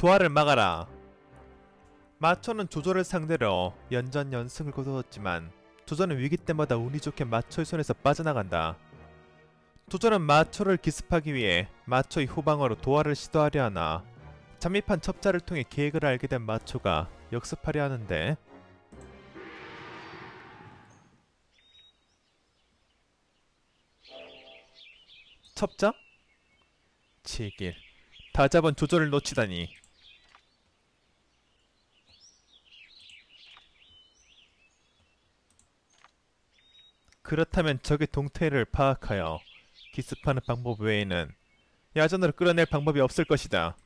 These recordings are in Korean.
도하를 막아라. 마초는 조조를 상대로 연전 연승을 거두었지만 조조는 위기 때마다 운이 좋게 마초의 손에서 빠져나간다. 조조는 마초를 기습하기 위해 마초의 후방으로 도하를 시도하려 하나 잠입한 첩자를 통해 계획을 알게 된 마초가 역습하려 하는데 첩자? 치길 다 잡은 조조를 놓치다니 그렇다면 적의 동태를 파악하여 기습하는 방법 외에는 야전으로 끌어낼 방법이 없을 것이다.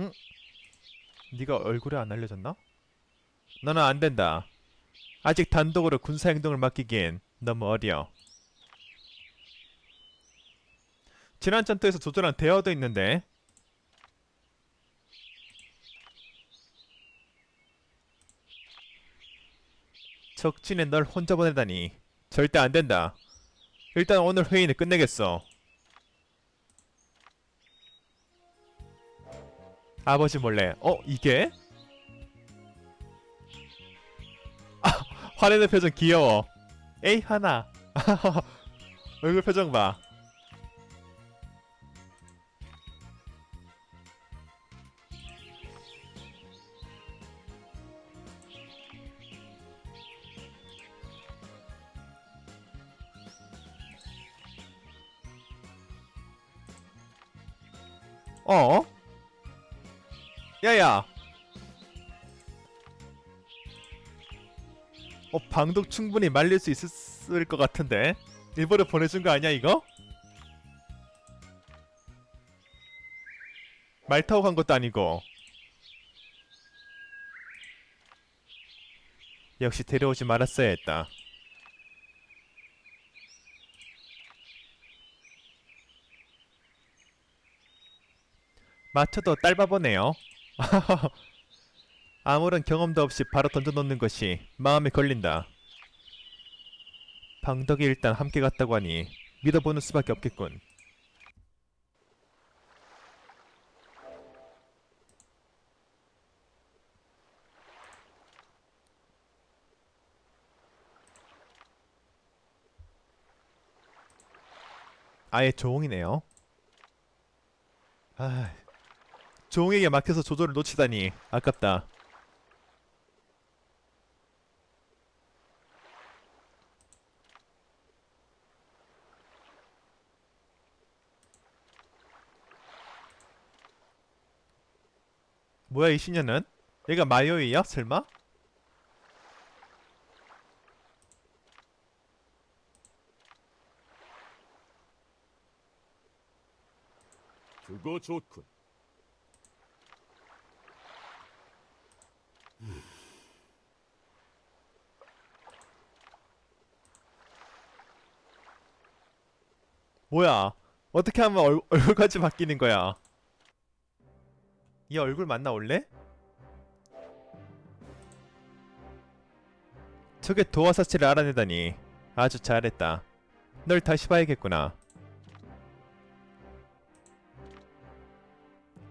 응? 네가 얼굴에 안 알려졌나? 너는 안 된다. 아직 단독으로 군사 행동을 맡기기엔 너무 어려. 지난 전투에서 조조랑 대화도 있는데 적진에 널 혼자 보내다니 절대 안 된다. 일단 오늘 회의는 끝내겠어. 아버지 몰래. 어 이게? 아 화내는 표정 귀여워. 에이 하나. 얼굴 표정 봐. 어? 야야. 어 방독 충분히 말릴 수 있을 것 같은데 일부러 보내준 거 아니야 이거? 말 타고 간 것도 아니고 역시 데려오지 말았어야 했다 마쳐도 딸바보네요 아무런 경험도 없이 바로 던져놓는 것이 마음에 걸린다. 방덕이 일단 함께 갔다고 하니 믿어보는 수밖에 없겠군. 아예 조홍이네요. 아, 조홍에게 막혀서 조조를 놓치다니 아깝다. 뭐야 이 시녀는? 얘가 마요이야 설마? 그거 좋군. 뭐야? 어떻게 하면 얼, 얼굴까지 바뀌는 거야? 이 얼굴 맞나 원래? 저게 도화 사치를 알아내다니. 아주 잘했다. 널 다시 봐야겠구나.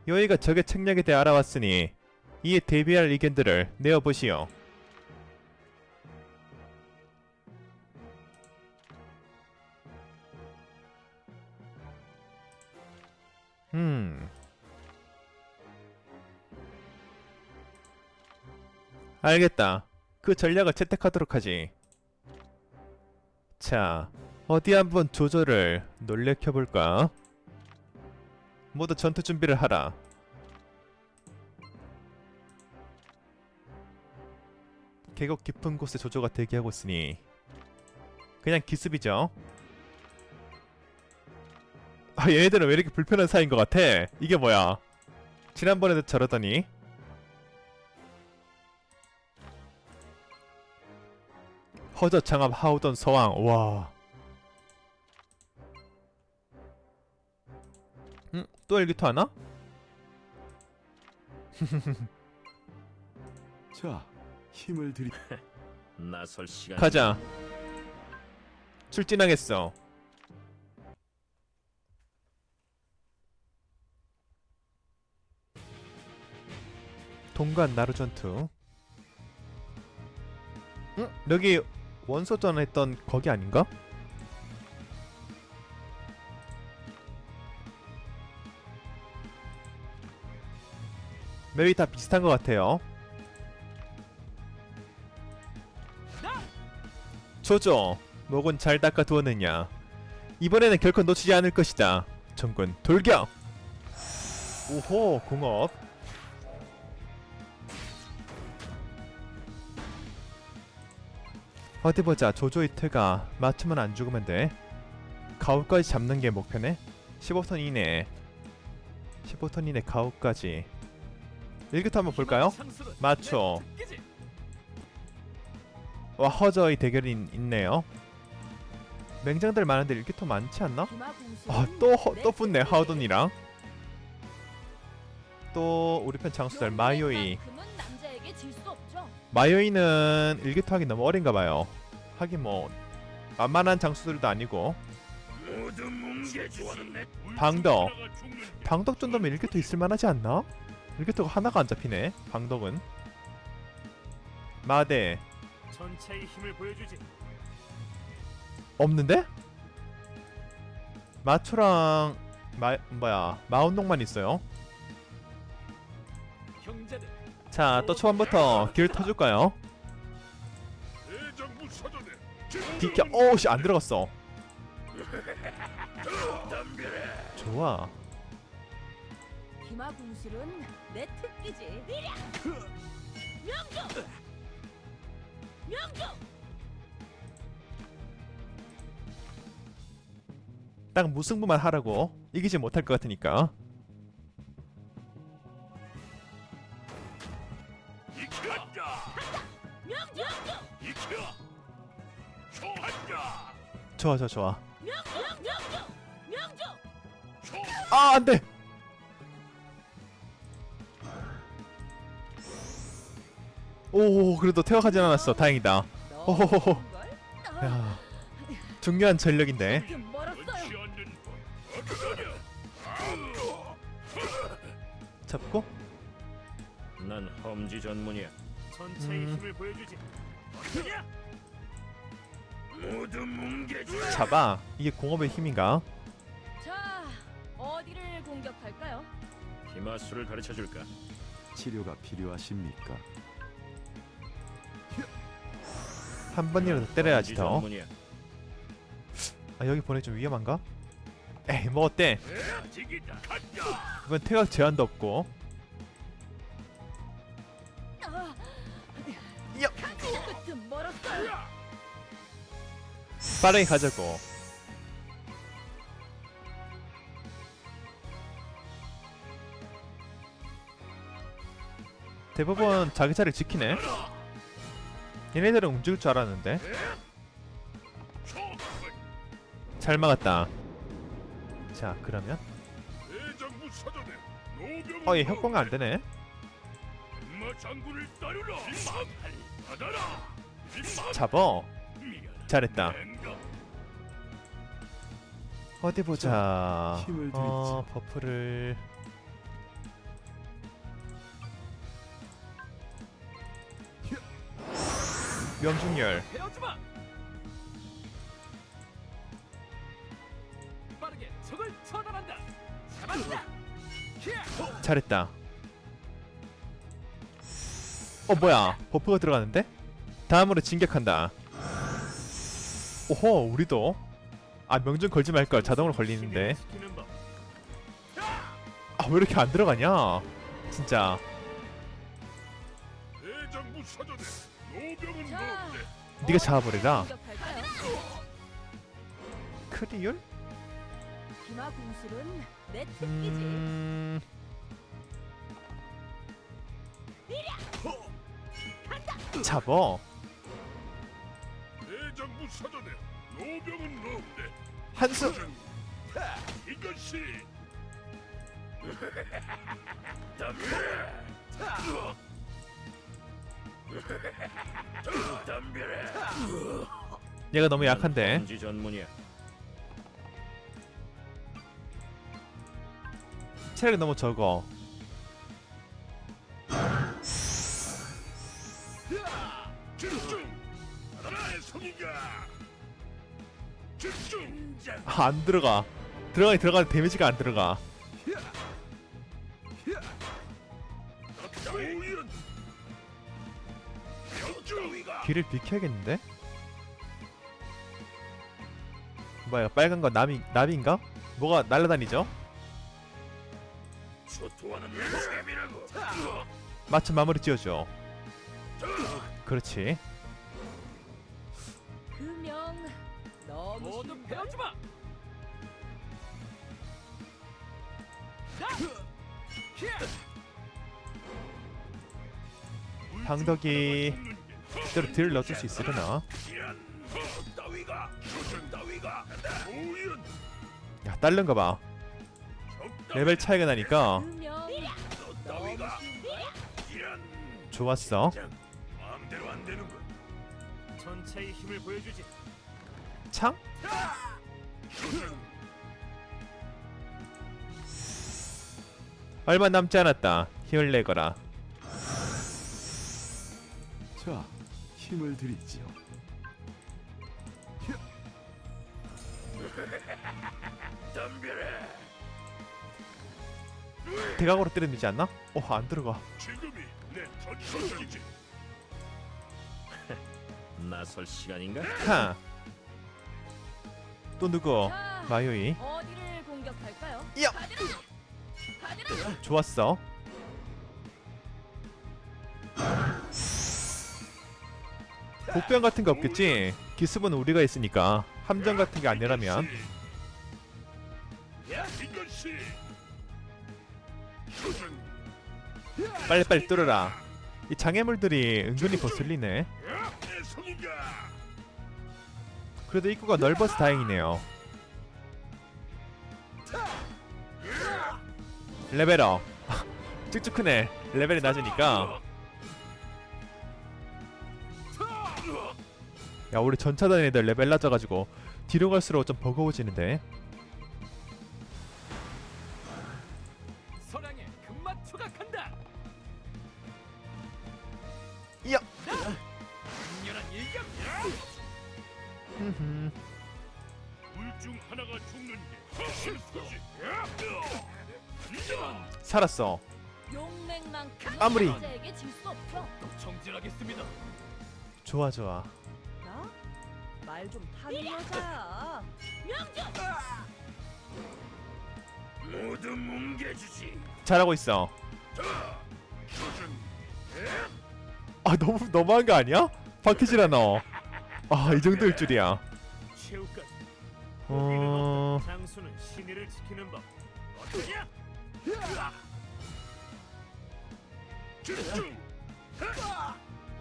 요이가 적의 책략에 대해 알아왔으니 이에 대비할 의견들을 내어보시오 음. 알겠다. 그 전략을 채택하도록 하지. 자, 어디 한번 조조를 놀래켜볼까? 모두 전투 준비를 하라. 계곡 깊은 곳에 조조가 대기하고 있으니 그냥 기습이죠. 아 얘네들은 왜 이렇게 불편한 사이인 것 같아? 이게 뭐야? 지난번에도 저러더니 허저 장압 하우던 서왕 와. 응? 또 엘기토 하나? 자, 힘을 들이. 나설 시간. 가자. 출진하겠어. 동관 나루전투. 응? 여기 원소전 했던 거기 아닌가? 맵이 다 비슷한 것 같아요. 조조, 목은 잘 닦아두었느냐? 이번에는 결코 놓치지 않을 것이다. 정군 돌격! 오호, 공업. 어디 보자. 조조의 태가 맞추면 안 죽으면 돼. 가오까지 잡는 게 목표네. 15턴 이내. 15턴 이내 가오까지. 1기부터 한번 볼까요? 맞춰. 와 허저의 대결이 있- 있네요. 맹장들 많은데 일기토 많지 않나? 아또또 붙네 하우돈이랑 또 우리 편 장수들 마요이. 마요이는 일기토 하기 너무 어린가 봐요. 하긴 뭐 만만한 장수들도 아니고. 방덕. 방덕 정도면 일기토 있을 만 하지 않나? 일기토가 하나가 안 잡히네. 방덕은 마대. 없는데? 마초랑 마 뭐야 마운동만 있어요. 자 또 초반부터 길 터줄까요? 대장부 사전에 비켜 오씨 안 들어갔어. 좋아. 기마 궁술은 내 특기지. 명중. 명중. 딱 무승부만 하라고 이기지 못할 것 같으니까. 좋아 좋아 좋아. 아 안돼. 오 그래도 퇴각하진 않았어 다행이다. 오호호호. 야 중요한 전력인데. 잡고 난 험지 전문이야. 전체의 음. 힘을 보여주지. 모두 뭉개주. 잡아. 이게 공업의 힘인가? 자, 어디를 공격할까요? 기마수를 가르쳐 줄까? 치료가 필요하십니까? 한 번이라도 때려야지 더. 전문이야. 아 여기 보내 좀 위험한가? 에이 뭐 어때? 아직이다. 가자. 이번 퇴각 제한도 없고. 아, 야. 끝은 멀었어요. 빠르게 가자고. 대부분 자기 자리를 지키네. 얘네들은 움직일 줄 알았는데. 잘 막았다. 자 그러면 어얘 협공이 안 되네. 마 장군을 따르라. 임마팔 받아라. 임마. 잡어. 잘했다. 어디 보자. 힘을 어 버프를 명중열. 잘했다. 어 뭐야 버프가 들어가는데? 다음으로 진격한다. 오호 우리도 아 명중 걸지 말걸 자동으로 걸리는데 아 왜 이렇게 안 들어가냐? 진짜. 네가 잡아버리라. 크리율? 음... 잡어 대 장부 사전에 노병은 없네. 한수 이것이 얘가 너무 약한데 지 전문이야. 체력이 너무 적어 아, 안 들어가 들어가니 들어가는 데미지가 안 들어가. 길을 비켜야겠는데? 뭐야 빨간 거 나비 나비인가? 뭐가 날아다니죠? 마침 마무리 지어줘 그렇지 모두? 배워주마. 방덕이 제대로 딜을 넣어줄 수 있으려나? 야 딸른가 봐 레벨 차이가 나니까 좋았어 창? 얼마 남지 않았다 힘을 내거라 자, 힘을 드리지요. 덤벼라 대각으로 때리면 되지 않나? 어 안 들어가 지금이 내 전성기지 나설 시간인가? 하. 또 누구? 자, 마요이 어디를 공격할까요? 야! 가드라! 가드라! 좋았어 복병 같은 거 없겠지? 기습은 우리가 있으니까 함정 같은 게 아니라면 이것이 빨리빨리 뚫어라 이 장애물들이 은근히 거슬리네 내 성인가 그래도 입구가 넓어서 다행이네요. 레벨업. 쭉쭉 크네. 레벨이 낮으니까. 야 우리 전차단 애들 레벨 낮아가지고 뒤로 갈수록 좀 버거워지는데 용맹만큼 마무리. 남자에게 질수 없죠. 정진하겠습니다 좋아 좋아 나? 말좀 타는 여자야. 명중! 모두 뭉개주지 잘하고 있어 아 너무 너무한 거 아니야? 박히질 않아 아이 정도일 줄이야 최후까지 어... 장수는 신의를 지키는 법 어떠냐?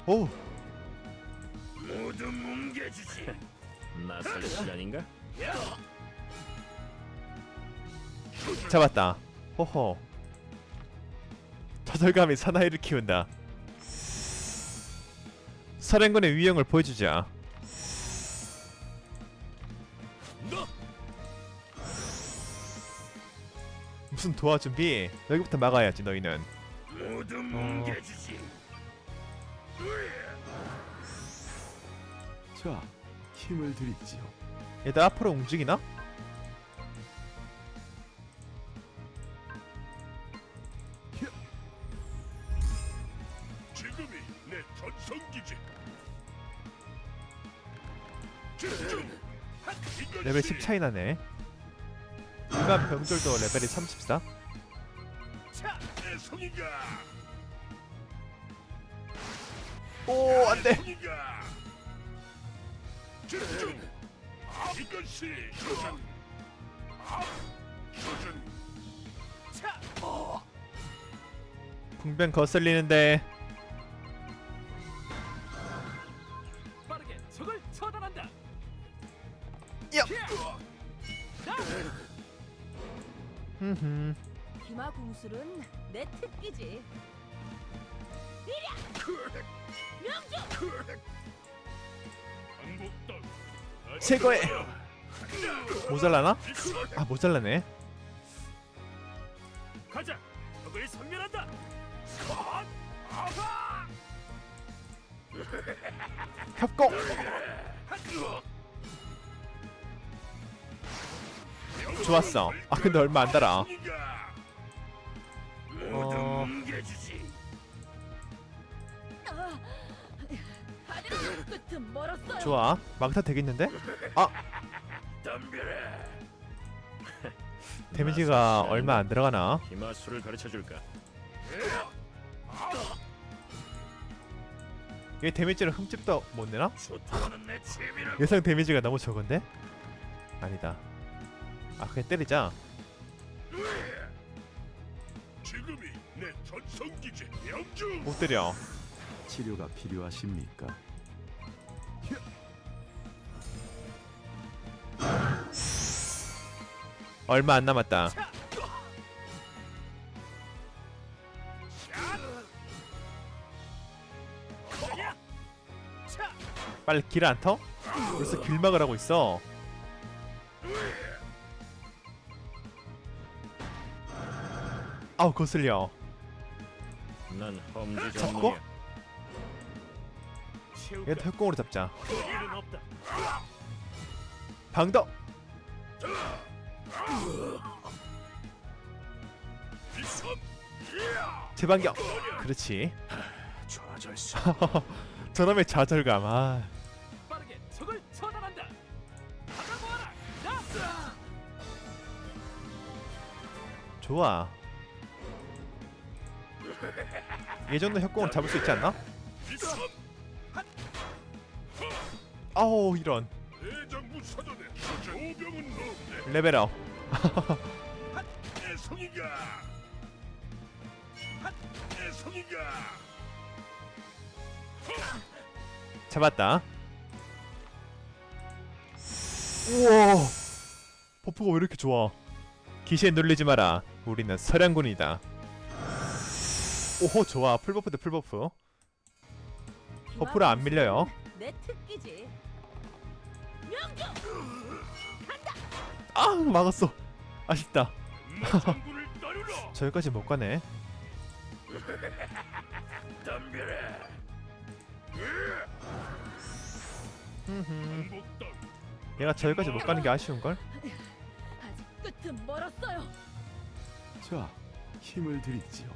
오 모두 뭉개주지. 나설 시간인가? 잡았다. 호호. 저절감이 사나이를 키운다. 사령관의 위용을 보여주자. 너 무슨 도와 준비? 여기부터 막아야지 너희는 모두 뭉개주지 자, 힘을 드리지요. 얘들 앞으로 움직이나? 지금이 내 전성기지 집중 이것이 레벨 10 차이 나네 일반 병졸도 레벨이 34? 성인가? 오 안돼. 성인가? 집중 아, 이것이 아, 조준 차 붕병 거슬리는데. 빠르게 적을 처단한다. 야! 흠흠 기마 궁술은 내 특기지. 최고의 모자라나? 아 모자라네. 가자. 적을 섬멸한다. 협공. 좋았어. 아 근데 얼마 안 달아. 끝은 멀었어요. 좋아. 막타 되겠는데? 아 덤벼라. 데미지가 얼마 안 들어가나? 기마술을 가르쳐 줄까? 얘 데미지를 흠집도 못 내나? 내. 예상 데미지가 너무 적은데? 아니다. 아 그냥 때리자. 지금이 내 전성기지. 명중. 못 때려. 치료가 필요하십니까? 얼마 안 남았다. 빨리 길안 터? 벌써 길막을 하고 있어. 아우 거슬려. 난 험지 잡고? 얘도 협공으로 잡자. 방더. 재반격. 그렇지. 좌절수. 저놈의 좌절감. 아. 빠르게 적을 처단한다. 받아보아라. 나. 좋아. 이 정도 협공은 잡을 수 있지 않나? 아우 이런. 레벨업. 애송이가. 잡았다. 우와. 버프가 왜 이렇게 좋아? 기시에 눌리지 마라. 우리는 서량군이다. 오호 좋아. 풀버프 대 풀버프. 버프를 안 밀려요. 내 특기지. 명중. 아 막았어. 아쉽다. 따르라. 저기까지 못 가네. 얘가 저기까지 못 가는 게 아쉬운 걸? 아직 끝은 멀었어요. 자, 힘을 드리지요.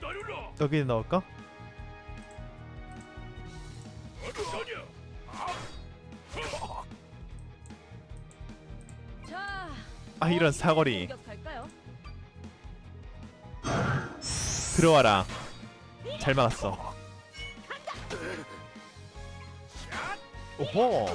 따르라. 여기 넣을까? 아 이런 사거리. 들어와라. 잘 막았어. 오호.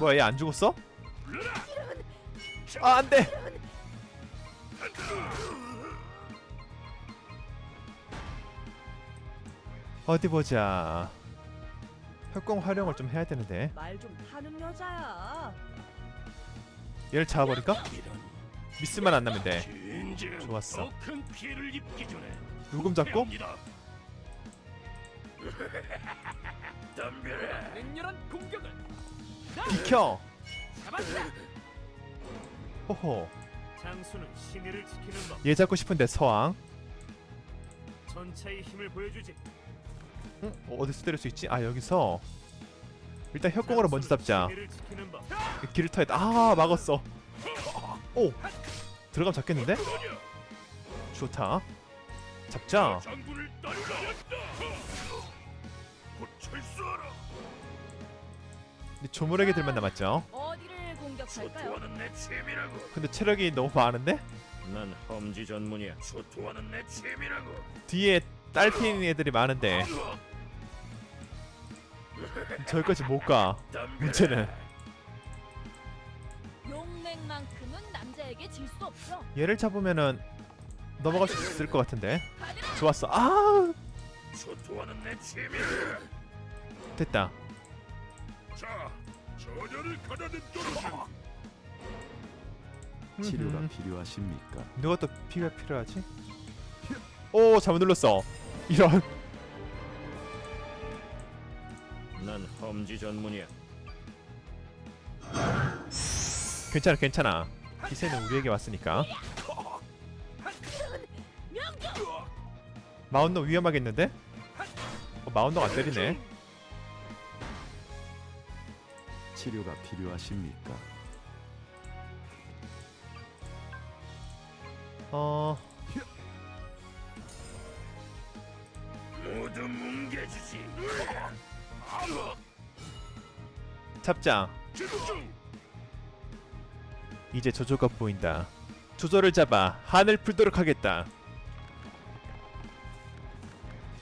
뭐야 얘 안 죽었어? 아 안돼. 어디 보자. 협공 활용을 좀 해야 되는데 말좀 타는 여자야. 얘를 잡아버릴까? 미스만 안 나면 돼. 좋았어. 더큰 피해를 입기 전에 누금 잡고 합니다. 덤벼라. 맹렬한 공격을 비켜. 잡았다. 호호. 장수는 신의를 지키는 법. 얘 잡고 싶은데 서왕. 전체의 힘을 보여주지. 응? 어디서 때릴 수 있지? 아 여기서. 일단 협공으로 먼저 잡자. 길을 터야 돼. 아 막았어. 오. 들어가면 잡겠는데? 좋다. 잡자. 이제 조물애기들만 남았죠. 근데 체력이 너무 많은데? 난 험지 전문이야. 소토하는 내 취미라고. 뒤에 딸핀 애들이 많은데 저기까지 못 가. 문제는 용맹만큼은 남자에게 질 수 없어. 얘를 잡으면은 넘어갈 수 있을 것 같은데 좋았어 아 초토화는 내 취미. 됐다 자, 전열을 가다듬 떨어진 치료가 음흠. 필요하십니까? 누가 또 피가 필요하지? 오 잘못 눌렀어 이런 난 험지 전문이야. 괜찮아 괜찮아 기세는 우리에게 왔으니까 마운더 위험하겠는데? 어, 마운더가 안 때리네 치료가 필요하십니까? 어... 잡자. 이제 조조가 보인다. 조조를 잡아 한을 풀도록 하겠다.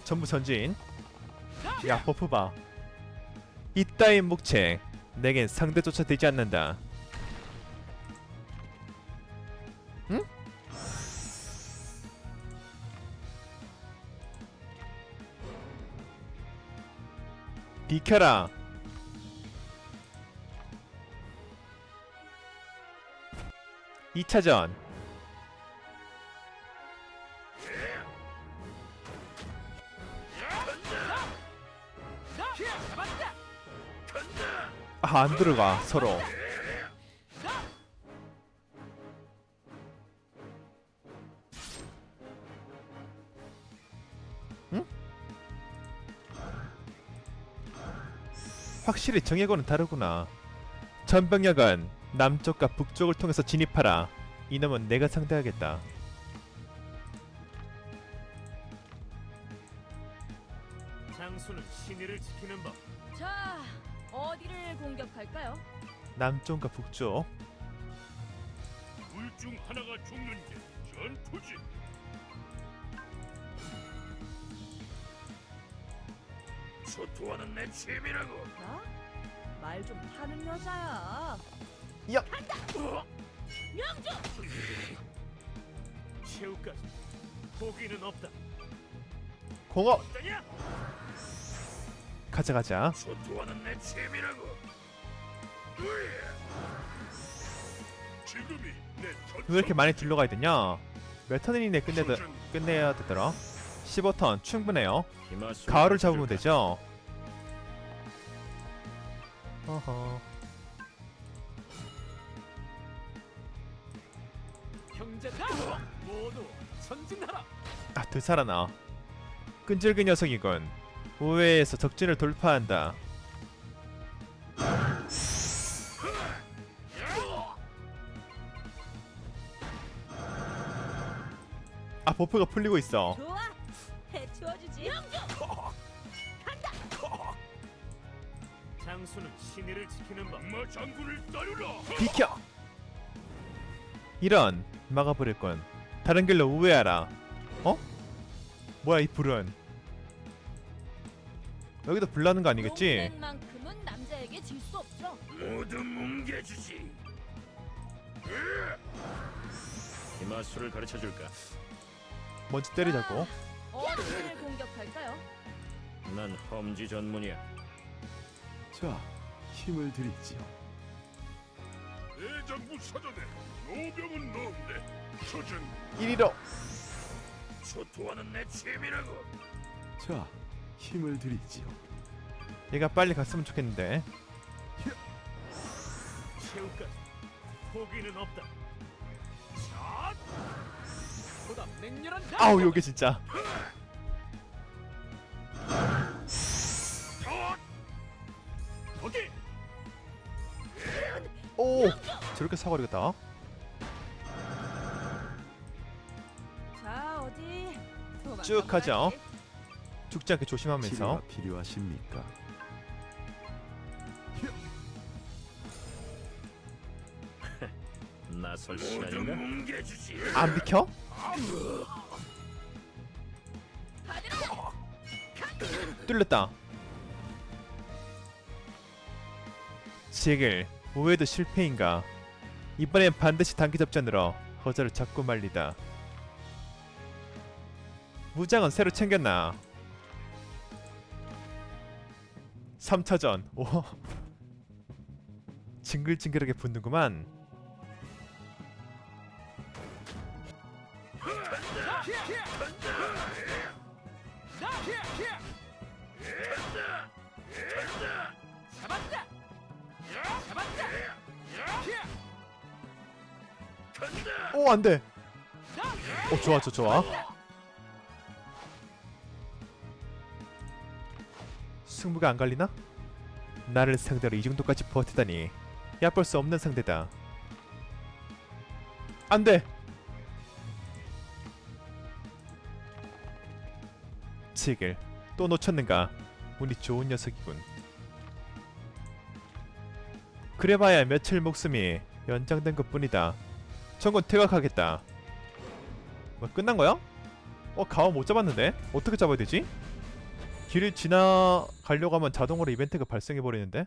전부 전진. 야 버프 봐. 이따인 목책 내겐 상대조차 되지 않는다. 응? 비켜라 2차전. 아, 안 들어가 서로. 응? 확실히 정예고는 다르구나. 전병력은 남쪽과 북쪽을 통해서 진입하라 이놈은 내가 상대하겠다 장수는 신의를 지키는 법. 자, 어디를 공격할까요? 남쪽과 북쪽 둘 중 하나가 죽는 게 전투지. 초토화는 내 취미라고. 나? 말좀 하는 여자야. 야! 명중! 최후까지 포기는 없다. 공업? 가자 가자 초토화는 내 취미라고. 지금이 내왜 이렇게 많이 둘러가야 되냐 몇 턴이내 끝내 끝내야 되더라 15턴 충분해요 가을을 잡으면? 되죠 어허 형제들 모두 전진하라. 아 되살아나 끈질긴 녀석이군 우회에서 적진을 돌파한다 아 버프가 풀리고 있어 좋아. 해치워주지. 명중! 장수는 신의를 지키는 법. 엄마 장군을 따르라. 비켜 이런 막아버릴 건 다른 길로 우회하라 어? 뭐야 이 불은 여기도 불 나는 거 아니겠지? 동맹만큼은 남자에게 질 수 없죠. 모두 뭉개주지. 기마술을 가르쳐 줄까? 먼저 때리자고 어디를 공격할까요? 난 험지 전문이야. 자, 힘을 드리지요. 대장부 사전에 노병은 넣었네. 초전 이리로 초토화는 내 취미라고. 자, 힘을 드리지요. 얘가 빨리 갔으면 좋겠는데 최후까지 포기는 없다. 샷! 보다 맹렬한 아우 요게 진짜 저렇게 사거리겠다 자, 어디? 쭉 가죠. 봐야지. 죽지 않게 조심하면서 치료가 필요하십니까? 나설 모두 시간인가? 안 비켜? 뚫렸다 지글 우회도 실패인가 이번엔 반드시 단기 접전으로 허저를 잡고 말리다. 무장은 새로 챙겼나? 3차전. 오. 징글징글하게 붙는구만 오 안돼. 오 좋아 좋아 좋아. 승부가 안 갈리나? 나를 상대로 이 정도까지 버티다니. 얕볼 수 없는 상대다. 안돼! 지글 또 놓쳤는가? 운이 좋은 녀석이군. 그래봐야 며칠 목숨이 연장된 것뿐이다 전건 퇴각하겠다 뭐 끝난 거야? 어 가오 못 잡았는데 어떻게 잡아야 되지? 길을 지나가려고 하면 자동으로 이벤트가 발생해 버리는데 어